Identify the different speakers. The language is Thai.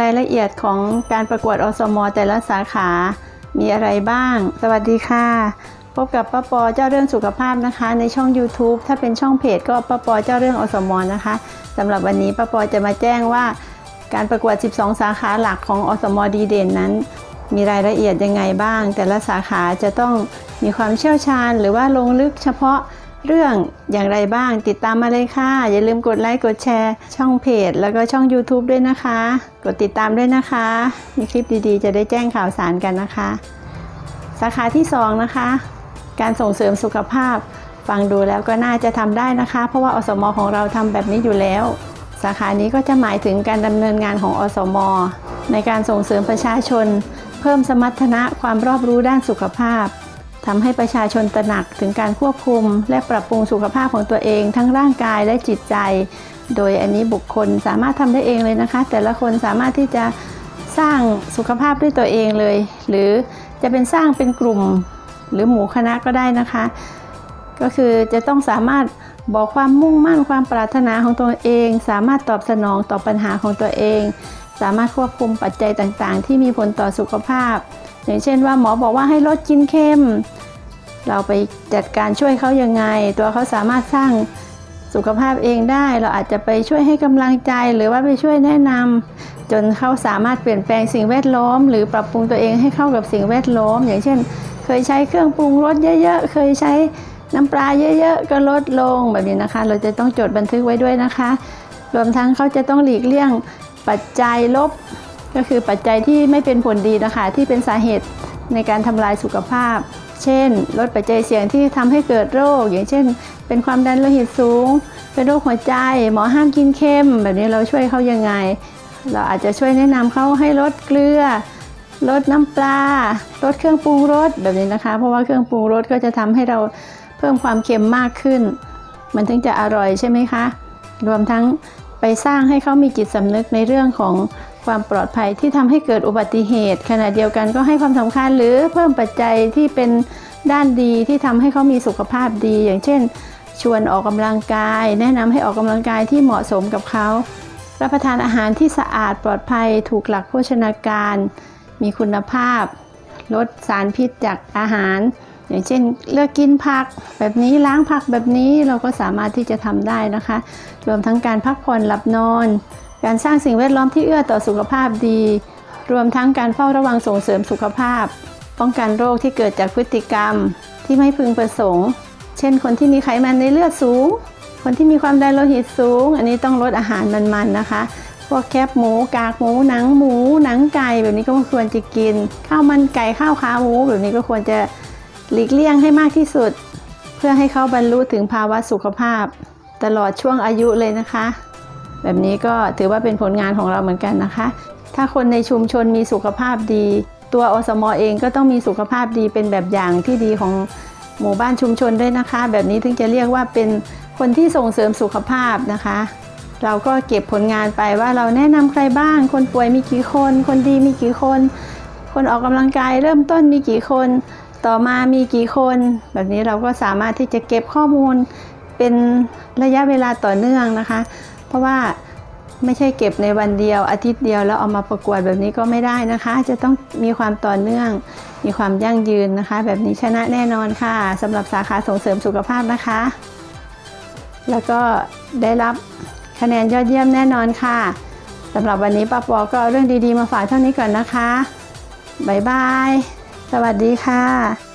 Speaker 1: รายละเอียดของการประกวดอสม แต่ละสาขามีอะไรบ้าง สวัสดีค่ะ พบกับป้าปอเจ้าเรื่องสุขภาพนะคะ ในช่อง YouTube ถ้าเป็นช่องเพจก็ป้าปอเจ้าเรื่องอสมนะคะสำหรับวันนี้ป้าปอจะมาแจ้งว่า การประกวด 12 สาขาหลักของอสมดีเด่นนั้น มีรายละเอียดยังไงบ้าง แต่ละสาขาจะต้องมีความเชี่ยวชาญ หรือว่าลงลึกเฉพาะ เรื่องอย่างไรบ้างติดตามมาเลยค่ะ อย่าลืมกดไลค์กดแชร์ ช่องเพจ แล้วก็ช่อง YouTube ด้วยนะคะ กดติดตามด้วยนะคะ มีคลิปดีๆ จะได้แจ้งข่าวสารกันนะคะ สาขาที่ 2 นะคะ การส่งเสริมสุขภาพ ฟังดูแล้วก็น่าจะทำได้นะคะ เพราะว่าอสมของเราทำแบบนี้อยู่แล้ว สาขานี้ก็จะหมายถึงการดำเนินงานของอสมในการส่งเสริมประชาชน เพิ่มสมรรถนะความรอบรู้ด้านสุขภาพ ทำให้ประชาชนตระหนักถึงการควบคุม และปรับปรุงสุขภาพของตัวเอง ทั้งร่างกายและจิตใจ โดยอันนี้บุคคลสามารถทำได้เองเลยนะคะ แต่ละคนสามารถที่จะสร้างสุขภาพด้วยตัวเองเลย หรือจะเป็นสร้างเป็นกลุ่มหรือหมู่คณะก็ได้นะคะ ก็คือจะต้องสามารถบอกความมุ่งมั่นความปรารถนาของตัวเอง สามารถตอบสนองต่อปัญหาของตัวเอง สามารถควบคุมปัจจัยต่างๆ ที่มีผลต่อสุขภาพ อย่างเช่นว่าหมอบอกว่าให้ลดกินเค็ม เราไปจัดการช่วยเขายังไง ตัวเขาสามารถสร้างสุขภาพเองได้ เราอาจจะไปช่วยให้กำลังใจหรือว่าไปช่วยแนะนำจนเขาสามารถเปลี่ยนแปลงสิ่งแวดล้อม หรือปรับปรุงตัวเองให้เข้ากับสิ่งแวดล้อม อย่างเช่น เคยใช้เครื่องปรุงรสเยอะๆ เคยใช้น้ำปลาเยอะๆ ก็ลดลงแบบนี้นะคะ เราจะต้องจดบันทึกไว้ด้วยนะคะ รวมทั้งเขาจะต้องหลีกเลี่ยงปัจจัยลบ ก็คือปัจจัยที่ไม่เป็นผลดีนะคะ ที่เป็นสาเหตุในการทำลายสุขภาพ เช่น ลดปัจจัยเสี่ยงที่ทำให้เกิดโรค อย่างเช่น เป็นความดันโลหิตสูง เป็นโรคหัวใจ หมอห้ามกินเค็ม แบบนี้เราช่วยเขายังไง เราอาจจะช่วยแนะนำเขาให้ลดเกลือ ลดน้ำปลา ลดเครื่องปรุงรสแบบนี้นะคะ เพราะว่าเครื่องปรุงรสก็จะทำให้เราเพิ่มความเค็มมากขึ้น มันถึงจะอร่อยใช่ไหมคะ รวมทั้ง ไปสร้างให้เขามีจิตสำนึกในเรื่องของความปลอดภัยที่ทำให้เกิดอุบัติเหตุ ขณะเดียวกันก็ให้ความสำคัญหรือเพิ่มปัจจัยที่เป็นด้านดีที่ทำให้เขามีสุขภาพดี อย่างเช่น ชวนออกกำลังกาย แนะนำให้ออกกำลังกายที่เหมาะสมกับเขา รับประทานอาหารที่สะอาดปลอดภัย ถูกหลักโภชนาการ มีคุณภาพ ลดสารพิษจากอาหาร อย่างเช่นเลือกกินผักแบบนี้ล้างผักแบบนี้เราก็สามารถที่จะทำได้นะคะ รวมทั้งการพักผ่อนหลับนอน การสร้างสิ่งแวดล้อมที่เอื้อต่อสุขภาพดี รวมทั้งการเฝ้าระวังส่งเสริมสุขภาพ ป้องกันโรคที่เกิดจากพฤติกรรมที่ไม่พึงประสงค์ เช่น คนที่มีไขมันในเลือดสูง คนที่มีความดันโลหิตสูง อันนี้ต้องลดอาหารมันๆนะคะพวกแคบหมูกากหมูหนังหมูหนังไก่แบบนี้ก็ควรจะกิน ข้าวมันไก่ข้าวขาหมูแบบนี้ก็ควรจะ หลีกเลี่ยงให้มากที่สุด เพื่อให้เขาบรรลุถึงภาวะสุขภาพ ตลอดช่วงอายุเลยนะคะ แบบนี้ก็ถือว่าเป็นผลงานของเราเหมือนกันนะคะ ถ้าคนในชุมชนมีสุขภาพดี ตัวอสมอเองก็ต้องมีสุขภาพดีเป็นแบบอย่างที่ดีของหมู่บ้านชุมชนด้วยนะคะ แบบนี้ถึงจะเรียกว่าเป็นคนที่ส่งเสริมสุขภาพนะคะ เราก็เก็บผลงานไปว่าเราแนะนำใครบ้าง คนป่วยมีกี่คน คนดีมีกี่คน คนออกกำลังกายเริ่มต้นมีกี่คน ต่อมามีกี่คนแบบนี้เราก็สามารถที่จะเก็บข้อมูลเป็นระยะเวลาต่อเนื่องนะคะ เพราะว่าไม่ใช่เก็บในวันเดียวอาทิตย์เดียวแล้วเอามาประกวดแบบนี้ก็ไม่ได้นะคะ จะต้องมีความต่อเนื่อง มีความยั่งยืนนะคะ แบบนี้ชนะแน่นอนค่ะสำหรับสาขาส่งเสริมสุขภาพนะคะ แล้วก็ได้รับคะแนนยอดเยี่ยมแน่นอนค่ะสำหรับวันนี้ป้าปอก็เอาเรื่องดีๆมาฝากเท่านี้ก่อนนะคะบ๊ายบาย สวัสดีค่ะ